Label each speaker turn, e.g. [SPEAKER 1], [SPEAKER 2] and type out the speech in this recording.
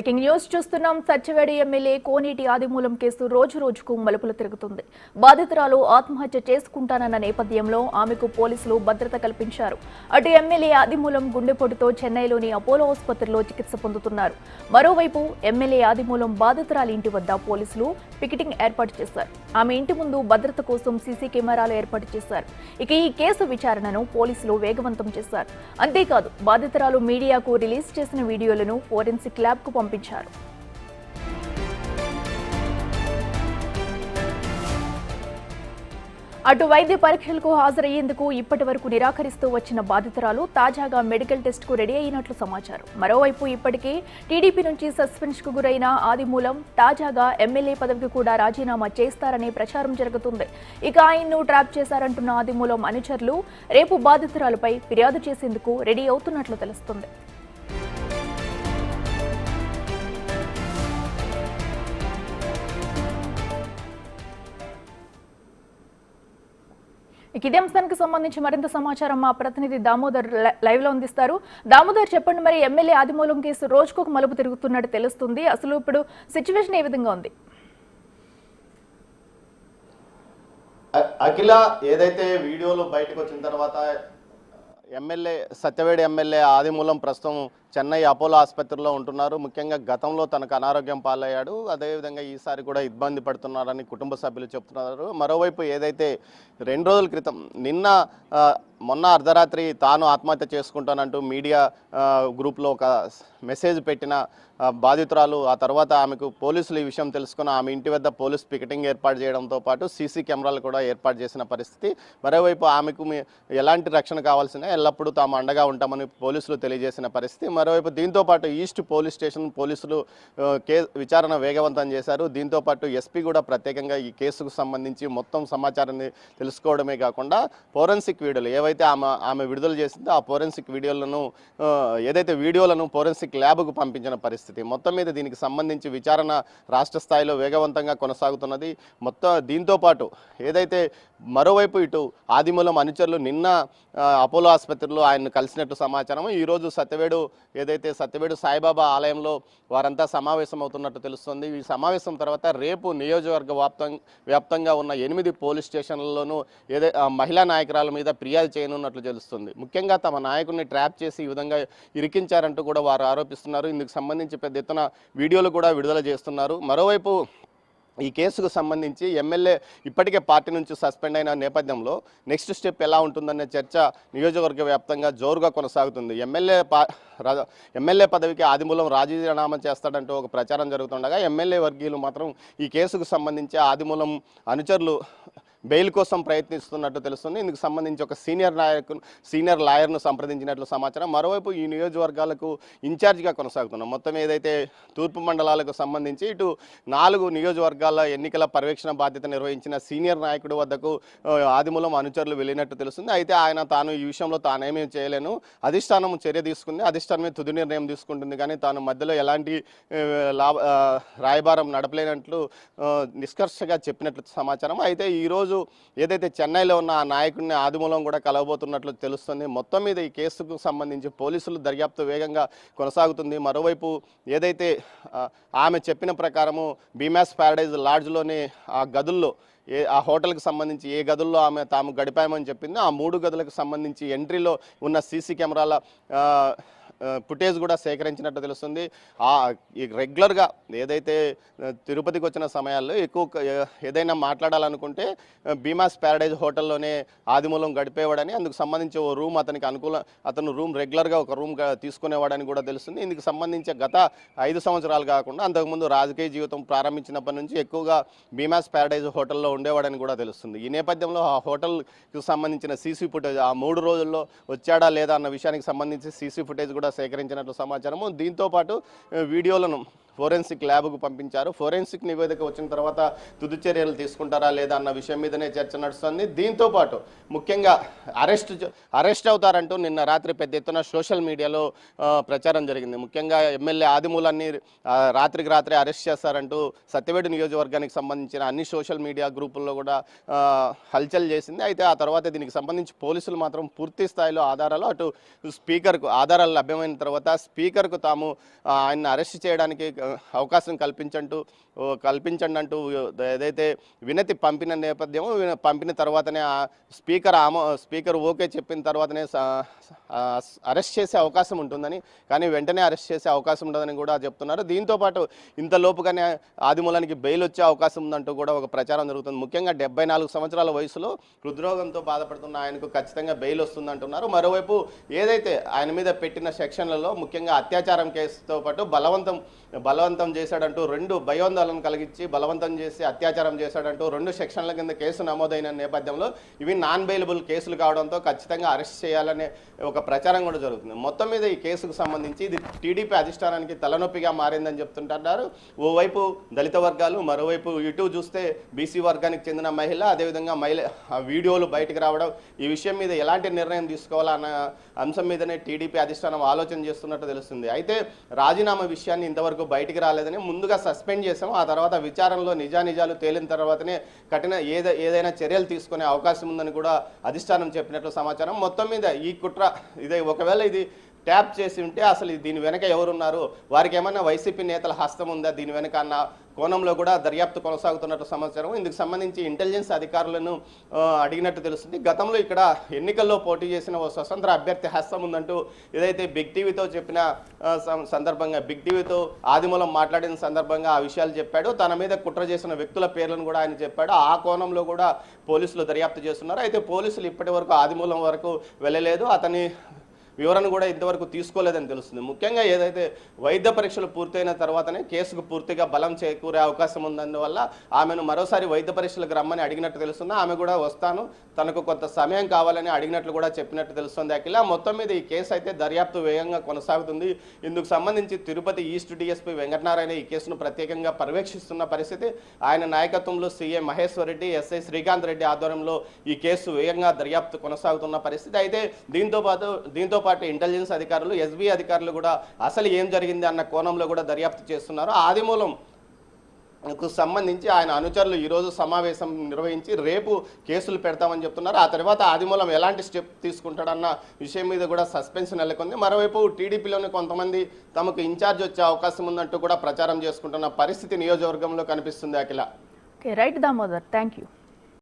[SPEAKER 1] Breaking news చూస్తున్నాం. Satyavedu MLA కోనేటి ఆదిమూలం case రోజు రోజుకు మలుపులు తిరుగుతుంది. బాధితురాలు ఆత్మహత్య చేసుకుంటానన్న నేపథ్యంలో ఆమెకు పోలీసులు భద్రత కల్పించారు. అటు ఎమ్మెల్యే ఆదిమూలం గుండెపోటుతో చెన్నైలోని అపోలో ఆసుపత్రిలో చికిత్స పొందుతున్నారు. మరోవైపు ఎమ్మెల్యే ఆదిమూలం బాధితురాలి ఇంటి వద్ద పోలీసులు పికెటింగ్ ఏర్పాటు చేశారు. ఆమె ఇంటి ముందు భద్రత కోసం సీసీ కెమెరాలు ఏర్పాటు చేశారు. ఇక ఈ కేసు విచారణను పోలీసులు వేగవంతం చేశారు. అంతేకాదు బాధితురాలు మీడియాకు రిలీజ్ చేసిన వీడియోలను ఫోరెన్సిక్ ల్యాబ్కు కు పంపించారు. అటు వైద్య పరీక్షలకు హాజరయ్యేందుకు ఇప్పటి వరకు నిరాకరిస్తూ వచ్చిన బాధితురాలు తాజాగా మెడికల్ టెస్ట్కు రెడీ అయినట్లు సమాచారం. మరోవైపు ఇప్పటికే టీడీపీ నుంచి సస్పెన్స్కు గురైన ఆదిమూలం తాజాగా ఎమ్మెల్యే పదవికి కూడా రాజీనామా చేస్తారనే ప్రచారం జరుగుతుంది. ఇక ఆయన్ను ట్రాప్ చేశారంటున్న ఆదిమూలం అనుచరులు రేపు బాధితురాలపై ఫిర్యాదు చేసేందుకు రెడీ అవుతున్నట్లు తెలుస్తుంది. ఇక ఇదే అంశానికి సంబంధించి మరింత సమాచారం మా ప్రతినిధి దామోదర్ లై- లైవ్లో అందిస్తారు. దామోదర్ చెప్పండి మరి ఎమ్మెల్యే ఆదిమూలం కేసు రోజుకు మలుపు తిరుగుతున్నట్టు తెలుస్తుంది. అసలు ఇప్పుడు సిచ్యువేషన్ ఏ విధంగా ఉంది?
[SPEAKER 2] అఖిల ఏదైతే వీడియోలు బయటకు వచ్చిన తర్వాత ఎమ్మెల్యే సత్యవేడి ఎమ్మెల్యే ఆదిమూలం ప్రస్తుతం చెన్నై అపోలో ఆసుపత్రిలో ఉంటున్నారు. ముఖ్యంగా గతంలో తనకు అనారోగ్యం పాలయ్యాడు. అదేవిధంగా ఈసారి కూడా ఇబ్బంది పడుతున్నారని కుటుంబ సభ్యులు చెప్తున్నారు. మరోవైపు ఏదైతే రెండు రోజుల క్రితం నిన్న మొన్న అర్ధరాత్రి తాను ఆత్మహత్య చేసుకుంటానంటూ మీడియా గ్రూప్లో ఒక మెసేజ్ పెట్టిన బాధితురాలు ఆ తర్వాత ఆమెకు పోలీసులు ఈ విషయం తెలుసుకుని ఆమె ఇంటి వద్ద పోలీస్ పికెటింగ్ ఏర్పాటు చేయడంతో పాటు సీసీ కెమెరాలు కూడా ఏర్పాటు చేసిన పరిస్థితి. మరోవైపు ఆమెకు మీ- ఎలాంటి రక్షణ కావాల్సిన ఎల్లప్పుడూ తాము అండగా ఉంటామని పోలీసులు తెలియజేసిన పరిస్థితి. మరోవైపు దీంతో పాటు ఈస్ట్ పోలీస్ స్టేషన్ పోలీసులు కే విచారణ వేగవంతం చేశారు. దీంతో పాటు ఎస్పీ కూడా ప్రత్యేకంగా ఈ కేసుకు సంబంధించి మొత్తం సమాచారాన్ని తెలుసుకోవడమే కాకుండా ఫోరెన్సిక్ వీడియోలు ఏవైతే ఆమె ఆమె విడుదల చేసిందో ఆ ఫోరెన్సిక్ వీడియోలను ఏదైతే వీడియోలను ఫోరెన్సిక్ ల్యాబ్కు పంపించిన పరిస్థితి మొత్తం మీద దీనికి సంబంధించి విచారణ రాష్ట్ర స్థాయిలో వేగవంతంగా కొనసాగుతున్నది. మొత్తం దీంతో పాటు ఏదైతే మరోవైపు ఇటు ఆదిమూలం అనుచరులు నిన్న అపోలో ఆసుపత్రిలో ఆయన్ను కలిసినట్టు సమాచారం ఈరోజు సత్యవేడు ఏదైతే సత్యవేడు సాయిబాబా ఆలయంలో వారంతా సమావేశం అవుతున్నట్టు తెలుస్తుంది. ఈ సమావేశం తర్వాత రేపు నియోజకవర్గ వ్యాప్తం వ్యాప్తంగా ఉన్న ఎనిమిది పోలీస్ స్టేషన్లలోనూ ఏదై మహిళా నాయకురాల మీద ఫిర్యాదు చేయనున్నట్లు తెలుస్తుంది. ముఖ్యంగా తమ నాయకుడిని ట్రాప్ చేసి ఈ విధంగా ఇరికించారంటూ కూడా వారు ఆరోపిస్తున్నారు. ఇందుకు సంబంధించి పెద్ద ఎత్తున వీడియోలు కూడా విడుదల చేస్తున్నారు. మరోవైపు ఈ కేసుకు సంబంధించి ఎమ్మెల్యే ఇప్పటికే పార్టీ నుంచి సస్పెండ్ అయిన నేపథ్యంలో నెక్స్ట్ స్టెప్ ఎలా ఉంటుందనే చర్చ నియోజకవర్గ వ్యాప్తంగా జోరుగా కొనసాగుతుంది. ఎమ్మెల్యే ఎమ్మెల్యే పదవికి ఆదిమూలం రాజీనామా చేస్తాడంటూ ఒక ప్రచారం జరుగుతుండగా ఎమ్మెల్యే వర్గీయులు మాత్రం ఈ కేసుకు సంబంధించి ఆదిమూలం అనుచరులు బెయిల్ కోసం ప్రయత్నిస్తున్నట్టు తెలుస్తుంది. ఇందుకు సంబంధించి ఒక సీనియర్ నాయకు సీనియర్ లాయర్ను సంప్రదించినట్లు సమాచారం. మరోవైపు ఈ నియోజకవర్గాలకు ఇన్ఛార్జిగా కొనసాగుతున్నాం. మొత్తం ఏదైతే తూర్పు మండలాలకు సంబంధించి ఇటు నాలుగు నియోజకవర్గాల ఎన్నికల పర్యవేక్షణ బాధ్యత నిర్వహించిన సీనియర్ నాయకుడు వద్దకు ఆదిమూలం అనుచరులు వెళ్ళినట్టు తెలుస్తుంది. అయితే ఆయన తాను ఈ విషయంలో తానేమీ చేయలేను. అధిష్టానం చర్య తీసుకుంది. అధిష్టానమే తుది నిర్ణయం తీసుకుంటుంది. కానీ తాను మధ్యలో ఎలాంటి లాభ రాయబారం నడపలేనట్లు నిష్కర్షగా చెప్పినట్లు సమాచారం. అయితే ఈరోజు ఏదైతే చెన్నైలో ఉన్న ఆ నాయకుడిని ఆదిమూలం కూడా కలవబోతున్నట్లు తెలుస్తుంది. మొత్తం మీద ఈ కేసుకు సంబంధించి పోలీసులు దర్యాప్తు వేగంగా కొనసాగుతుంది. మరోవైపు ఏదైతే ఆమె చెప్పిన ప్రకారము బీమాస్ ప్యారడైజ్ లాడ్జ్లోని ఆ గదుల్లో ఏ ఆ హోటల్కి సంబంధించి ఏ గదుల్లో ఆమె తాము గడిపామని చెప్పింది ఆ మూడు గదులకు సంబంధించి ఎంట్రీలో ఉన్న సీసీ కెమెరాల ఫుటేజ్ కూడా సేకరించినట్టు తెలుస్తుంది. ఆ ఈ రెగ్యులర్గా ఏదైతే తిరుపతికి వచ్చిన సమయాల్లో ఎక్కువ ఏదైనా మాట్లాడాలనుకుంటే భీమాస్ ప్యారడైజ్ హోటల్లోనే ఆదిమూలం గడిపేవాడని అందుకు సంబంధించి ఓ రూమ్ అతనికి అనుకూల అతను రూమ్ రెగ్యులర్గా ఒక రూమ్ తీసుకునేవాడని కూడా తెలుస్తుంది. ఇందుకు సంబంధించి గత ఐదు సంవత్సరాలు కాకుండా అంతకుముందు రాజకీయ జీవితం ప్రారంభించినప్పటి నుంచి ఎక్కువగా భీమాస్ ప్యారడైజ్ హోటల్లో ఉండేవాడని కూడా తెలుస్తుంది. ఈ నేపథ్యంలో ఆ హోటల్కి సంబంధించిన సీసీ ఫుటేజ్ ఆ మూడు రోజుల్లో వచ్చాడా లేదా అన్న విషయానికి సంబంధించి సీసీ ఫుటేజ్ కూడా సేకరించినట్లు సమాచారము. దీంతో పాటు వీడియోలను ఫోరెన్సిక్ ల్యాబ్కు పంపించారు. ఫోరెన్సిక్ నివేదిక వచ్చిన తర్వాత తుది చర్యలు తీసుకుంటారా లేదా అన్న విషయం మీదనే చర్చ నడుస్తుంది. దీంతో పాటు ముఖ్యంగా అరెస్ట్ అరెస్ట్ అవుతారంటూ నిన్న రాత్రి పెద్ద ఎత్తున సోషల్ మీడియాలో ప్రచారం జరిగింది. ముఖ్యంగా ఎమ్మెల్యే ఆదిమూలాన్ని రాత్రికి రాత్రి అరెస్ట్ చేస్తారంటూ సత్యవేడు నియోజకవర్గానికి సంబంధించిన అన్ని సోషల్ మీడియా గ్రూపుల్లో కూడా హల్చల్ చేసింది. అయితే ఆ తర్వాత దీనికి సంబంధించి పోలీసులు మాత్రం పూర్తి స్థాయిలో ఆధారాలు అటు స్పీకర్కు ఆధారాలు లభ్యమైన తర్వాత స్పీకర్కు తాము ఆయన్ని అరెస్ట్ చేయడానికి అవకాశం కల్పించంటూ కల్పించండి అంటూ ఏదైతే వినతి పంపిన నేపథ్యం పంపిన తర్వాతనే ఆ స్పీకర్ ఆమో స్పీకర్ ఓకే చెప్పిన తర్వాతనే స- అరెస్ట్ చేసే అవకాశం ఉంటుందని కానీ వెంటనే అరెస్ట్ చేసే అవకాశం ఉండదని కూడా చెప్తున్నారు. దీంతో పాటు ఆదిమూలానికి బెయిల్ వచ్చే అవకాశం ఉందంటూ కూడా ఒక ప్రచారం జరుగుతుంది. ముఖ్యంగా డెబ్బై నాలుగు సంవత్సరాల వయసులో హృద్రోగంతో బాధపడుతున్న ఆయనకు ఖచ్చితంగా బెయిల్ వస్తుందంటున్నారు. మరోవైపు ఏదైతే ఆయన మీద పెట్టిన సెక్షన్లలో ముఖ్యంగా అత్యాచారం కేసుతో పాటు బలవంతం బలవంతం చేశాడంటూ రెండు భయోందోళన కలిగించి బలవంతం చేసి అత్యాచారం చేశాడంటూ రెండు సెక్షన్ల కింద కేసు నమోదైన నేపథ్యంలో ఇవి నాన్ బెయిలబుల్ కేసులు కావడంతో ఖచ్చితంగా అరెస్ట్ చేయాలనే ఒక ప్రచారం కూడా జరుగుతుంది. మొత్తం మీద ఈ కేసుకు సంబంధించి ఇది టీడీపీ అధిష్టానానికి తలనొప్పిగా మారిందని చెప్తుంటున్నారు. ఓవైపు దళిత వర్గాలు మరోవైపు ఇటు చూస్తే బీసీ వర్గానికి చెందిన మహిళ అదేవిధంగా మహిళ వీడియోలు బయటకు రావడం ఈ విషయం మీద ఎలాంటి నిర్ణయం తీసుకోవాలన్న అంశం మీదనే టీడీపీ అధిష్టానం ఆలోచన చేస్తున్నట్టు తెలుస్తుంది. అయితే రాజీనామా విషయాన్ని ఇంతవరకు బయటికి రాలేదని ముందుగా సస్పెండ్ చేసాము ఆ తర్వాత విచారణలో నిజానిజాలు తేలిన తర్వాతనే కఠిన ఏద ఏదైనా చర్యలు తీసుకునే అవకాశం ఉందని కూడా అధిష్టానం చెప్పినట్లు సమాచారం. మొత్తం మీద ఈ కుట్ర ఇదే ఒకవేళ ఇది ట్యాప్ చేసి ఉంటే అసలు దీని వెనక ఎవరున్నారు? వారికి ఏమైనా వైసీపీ నేతల హస్తం ఉందా? దీని వెనక అన్న కోణంలో కూడా దర్యాప్తు కొనసాగుతున్నట్టు సమాచారం. ఇందుకు సంబంధించి ఇంటెలిజెన్స్ అధికారులను అడిగినట్టు తెలుస్తుంది. గతంలో ఇక్కడ ఎన్నికల్లో పోటీ చేసిన ఓ స్వతంత్ర అభ్యర్థి హస్తం ఉందంటూ ఏదైతే బిగ్ టీవీతో చెప్పిన సందర్భంగా బిగ్ టీవీతో ఆదిమూలం మాట్లాడిన సందర్భంగా ఆ విషయాలు చెప్పాడు. తన మీద కుట్ర చేసిన వ్యక్తుల పేర్లను కూడా ఆయన చెప్పాడు. ఆ కోణంలో కూడా పోలీసులు దర్యాప్తు చేస్తున్నారు. అయితే పోలీసులు ఇప్పటి వరకు ఆదిమూలం వరకు వెళ్ళలేదు. అతని వివరణ కూడా ఇంతవరకు తీసుకోలేదని తెలుస్తుంది. ముఖ్యంగా ఏదైతే వైద్య పరీక్షలు పూర్తయిన తర్వాతనే కేసుకు పూర్తిగా బలం చేకూరే అవకాశం ఉన్నందువల్ల ఆమెను మరోసారి వైద్య పరీక్షలకు రమ్మని అడిగినట్టు తెలుస్తుంది. ఆమె కూడా వస్తాను. తనకు కొంత సమయం కావాలని అడిగినట్లు కూడా చెప్పినట్టు తెలుస్తుంది. అఖిల మొత్తం మీద ఈ కేసు అయితే దర్యాప్తు వేగంగా కొనసాగుతుంది. ఇందుకు సంబంధించి తిరుపతి ఈస్ట్ డిఎస్పీ వెంకటనారాయణ ఈ కేసును ప్రత్యేకంగా పర్యవేక్షిస్తున్న పరిస్థితి. ఆయన నాయకత్వంలో సీఎం మహేశ్వర్ రెడ్డి ఎస్ఐ శ్రీకాంత్ రెడ్డి ఆధ్వర్యంలో ఈ కేసు వేగంగా దర్యాప్తు కొనసాగుతున్న పరిస్థితి. అయితే దీంతో పాటు దీంతో పాటు ఇంటెలిజెన్స్ అధికారులు ఎస్బీ అధికారులు కూడా అసలు ఏం జరిగింది అన్న కోణంలో కూడా దర్యాప్తు చేస్తున్నారు. ఆదిమూలం కు సంబంధించి ఆయన అనుచరులు ఈరోజు సమావేశం నిర్వహించి రేపు కేసులు పెడతామని చెప్తున్నారు. ఆ తర్వాత ఆదిమూలం ఎలాంటి స్టెప్ తీసుకుంటాడన్న విషయం మీద కూడా సస్పెన్స్ నెలకొంది. మరోవైపు టీడీపీలోని కొంతమంది తమకు ఇన్ఛార్జ్ వచ్చే అవకాశం ఉందంటూ కూడా ప్రచారం చేసుకుంటున్న పరిస్థితి నియోజకవర్గంలో కనిపిస్తుంది Akhila.
[SPEAKER 1] Okay right Damodar. Thank you